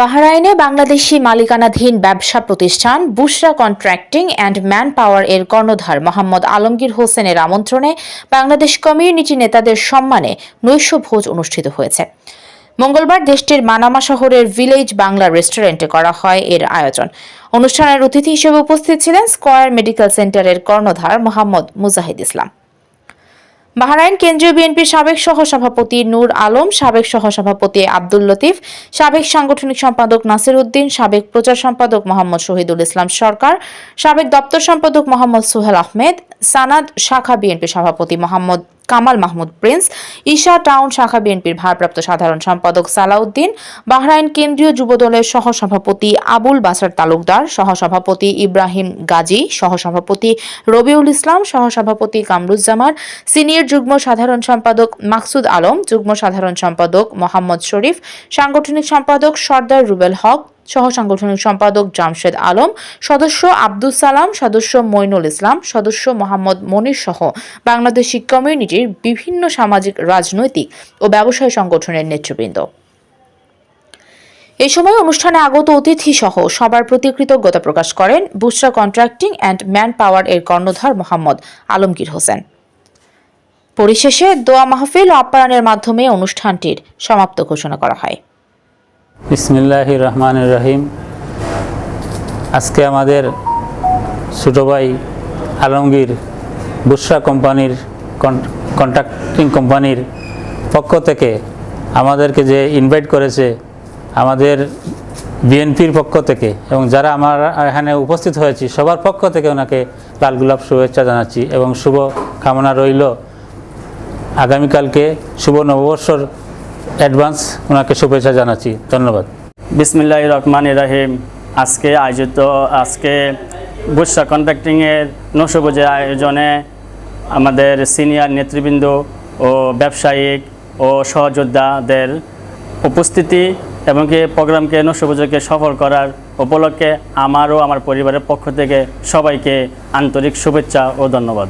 বাহরাইনে বাংলাদেশি মালিকানাধীন ব্যবসা প্রতিষ্ঠান Bushra contracting and man power এর কর্ণধার মোহাম্মদ আলমগীর হোসেনের আমন্ত্রণে বাংলাদেশ কমিউনিটি নেতাদের সম্মানে নৈশ ভোজ অনুষ্ঠিত হয়েছে। মঙ্গলবার দেশটির মানামা শহরের ভিলেজ বাংলা রেস্টুরেন্টে করা হয় এর আয়োজন। অনুষ্ঠানের অতিথি হিসেবে উপস্থিত ছিলেন স্কয়ার মেডিকেল সেন্টারের কর্ণধার মোহাম্মদ মুজাহিদ ইসলাম। বাহরাইন কেন্দ্রীয় বিএনপির সাবেক সহসভাপতি নূর আলম, সাবেক সহসভাপতি আব্দুল লতিফ, সাবেক সাংগঠনিক সম্পাদক নাসির উদ্দিন, সাবেক প্রচার সম্পাদক মোহাম্মদ শহীদুল ইসলাম সরকার, সাবেক দপ্তর সম্পাদক মোহাম্মদ সোহেল আহমেদ, সানাদ শাখা বিএনপি সভাপতি মোহাম্মদ কামাল মাহমুদ প্রিন্স, ঈশা টাউন শাখা বিএনপির ভারপ্রাপ্ত সাধারণ সম্পাদক সালাউদ্দিন, বাহরাইন কেন্দ্রীয় যুবদলের সহসভাপতি আবুল বাসার তালুকদার, সহসভাপতি ইব্রাহিম গাজী, সহসভাপতি রবিউল ইসলাম, সহসভাপতি কামরুজ্জামান, সিনিয়র যুগ্ম সাধারণ সম্পাদক মাকসুদ আলম, যুগ্ম সাধারণ সম্পাদক মোহাম্মদ শরীফ, সাংগঠনিক সম্পাদক সর্দার রুবেল হক সহ সাংগঠনিক সম্পাদক জামশেদ আলম, সদস্য আব্দুল সালাম, সদস্য মইনুল ইসলাম, সদস্য মোহাম্মদ মনির সহ বাংলাদেশ বাংলাদেশি কমিউনিটির বিভিন্ন সামাজিক, রাজনৈতিক ও ব্যবসায়ী সংগঠনের নেতৃবৃন্দ। এই সময় অনুষ্ঠানে আগত অতিথি সহ সবার প্রতি কৃতজ্ঞতা প্রকাশ করেন Bushra contracting and man power এর কর্ণধার মোহাম্মদ আলমগীর হোসেন। পরিশেষে দোয়া মাহফিল ও আপ্যায়নের মাধ্যমে অনুষ্ঠানটির সমাপ্ত ঘোষণা করা হয়। বিসমিল্লাহ রহমান রহিম। আজকে আমাদের ছোটো ভাই আলমগীর বুসরা কোম্পানির কন্ট্রাক্টিং কোম্পানির পক্ষ থেকে আমাদেরকে যে ইনভাইট করেছে আমাদের বিএনপির পক্ষ থেকে এবং যারা আমার এখানে উপস্থিত হয়েছি, সবার পক্ষ থেকে ওনাকে লাল গোলাপ শুভেচ্ছা জানাচ্ছি এবং শুভ কামনা রইল। আগামীকালকে শুভ নববর্ষর অ্যাডভান্স ওনাকে শুভেচ্ছা জানাচ্ছি। ধন্যবাদ। বিসমিল্লাহ রহমান রাহিম। আজকে আয়োজিত, আজকে বুসরা কন্ট্রাক্টিংয়ের নশোবজের আয়োজনে আমাদের সিনিয়র নেতৃবৃন্দ ও ব্যবসায়িক ও সহযোদ্ধাদের উপস্থিতি এবং কি প্রোগ্রামকে নশোবজকে সফল করার উপলক্ষে আমারও, আমার পরিবারের পক্ষ থেকে সবাইকে আন্তরিক শুভেচ্ছা ও ধন্যবাদ।